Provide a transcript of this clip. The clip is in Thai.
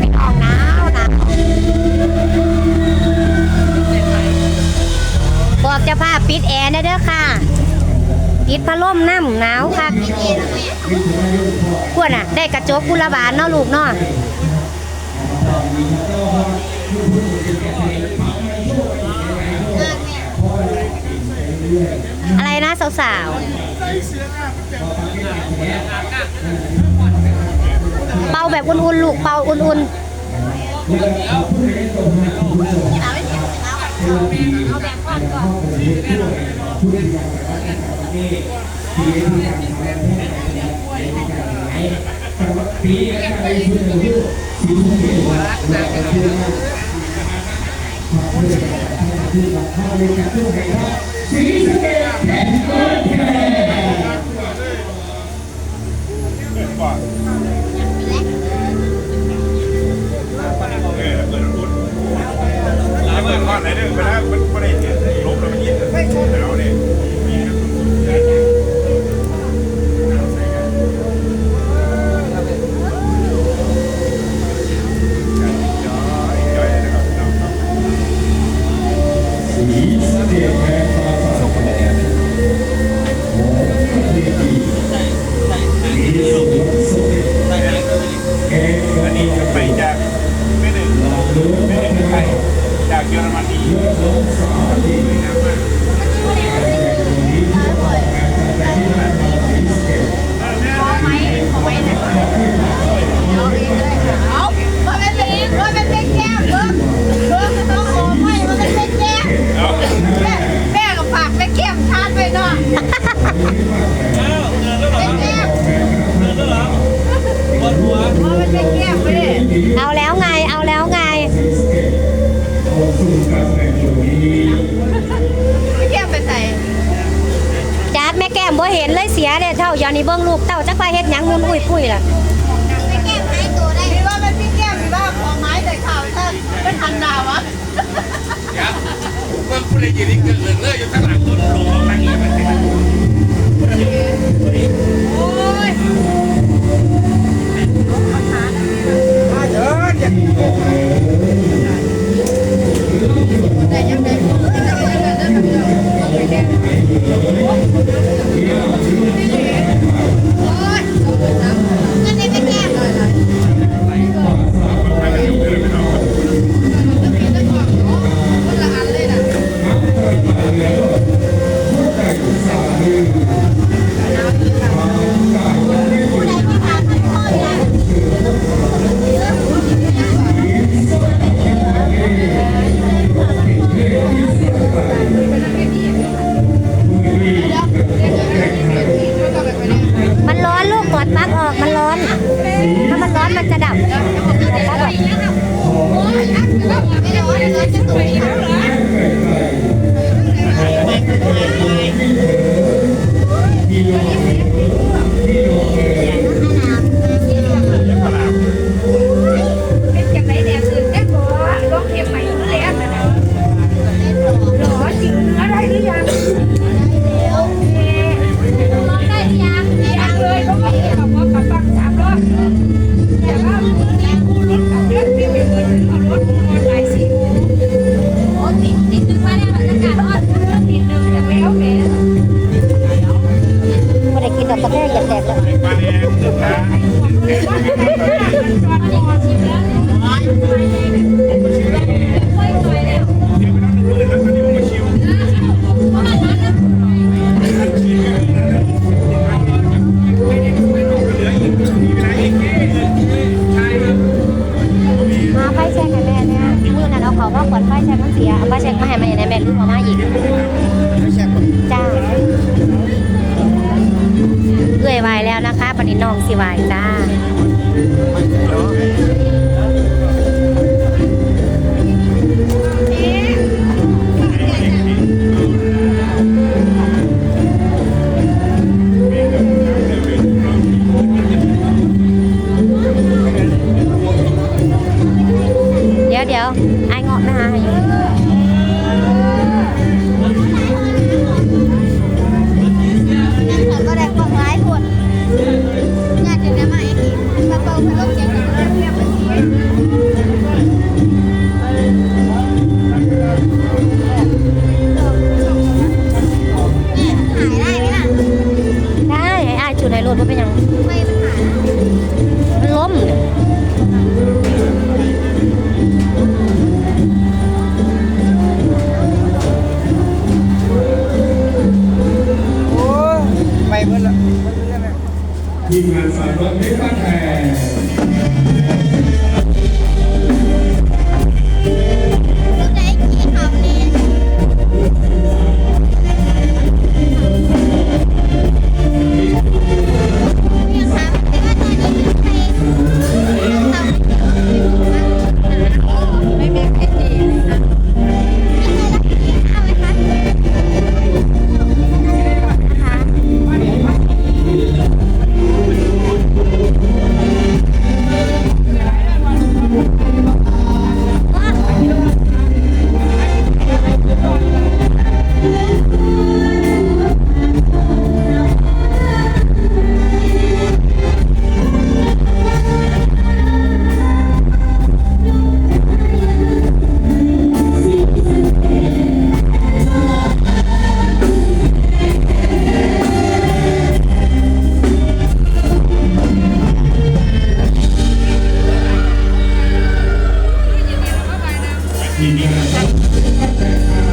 พี่น้องหนาวหนาวบอกเจะพาพปิดแอร์นะเด้อค่ะ ปิดพัดลมน้ำหนาวค่ะพวกน่ะ ได้กระจกกุละบาทเนาะลูกเนาะอะไรนะสาวๆ เป่าแบบอุ่นๆลูกเป่าอุ่นแล้วเมื่อก่อน ไหนเด้อเปิดรุ่นไม่ได้เห็นลบแล้วมันยิ บ่เห็นเลยเสียเลยเท่าอย่างนี้เบิ่งลูกเต้าจักไปเฮ็ดหยังมุนอุ้ยปุ้ยล่ะไม่แก้มหายตัวได้พี่ว่ามันพี่แก้มพี่ว่าของไม้แต่ข่าวท่านเป็นทันดาวะเมื่อผู้ใดยืนเกิดเรื่องเลยอยู่ข้างหลังตัวลงนั่งอยู่มันเป็นโอ้ยเดินอย่างแต่ยังไงแต่ยังไงเดิ ว่ ให้แม่ในแม่ลืมเอามาอีกจ้าเอื่อยวายแล้วนะคะปนิน้องสิวายจ้า ทีมงานสายรถเพชรบ้านแพง 你。